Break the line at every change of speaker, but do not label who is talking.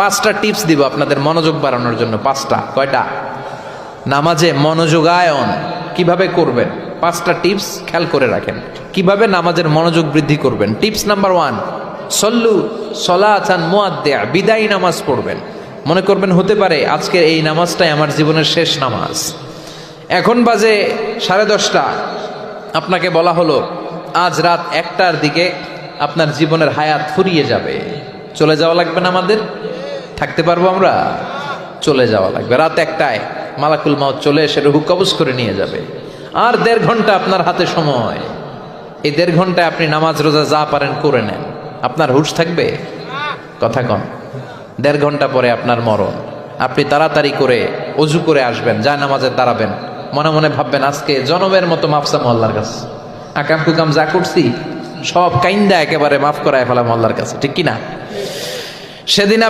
পাঁচটা টিপস দিব আপনাদের মনোযোগ বাড়ানোর জন্য, পাঁচটা, কয়টা? নামাজে মনোযোগায়ন, কীভাবে করবেন? পাঁচটা টিপস খেয়াল করে রাখেন। কীভাবে নামাজের মনোযোগ বৃদ্ধি করবেন? টিপস নাম্বার ওয়ান সল্লু সলাচান মোয়াদ্দেয়া বিদায়ী নামাজ পড়বেন। মনে করবেন হতে পারে আজকের এই নামাজটাই আমার জীবনের শেষ নামাজ। এখন বাজে সাড়ে দশটা। আপনাকে বলা হলো, আজ রাত একটার দিকে আপনার জীবনের হায়াত ফুরিয়ে যাবে। চলে যাওয়া লাগবে না আমাদের? থাকতে পারব আমরা? চলে যাওয়া লাগবে। রাত একটায় মালাকুল মাউত চলে এসে রুহু কবজ করে নিয়ে যাবে। আর দেড় ঘণ্টা আপনার হাতে সময়। এই দেড় ঘন্টায় আপনি নামাজ রোজা যা পারেন করে নেন। আপনার হুশ থাকবে? কথা কন। দেড় ঘণ্টা পরে আপনার মরণ। আপনি তাড়াতাড়ি করে অজু করে আসবেন, যা নামাজে দাঁড়াবেন। মনে মনে ভাববেন, আজকে জনমের মতো মাফসা মহল্লার কাছে। আকাম কুকাম যা করছি, সব কাইন্দা একেবারে মাফ করায় ফেলা মহল্লার কাছে। ঠিক কিনা? সেদিন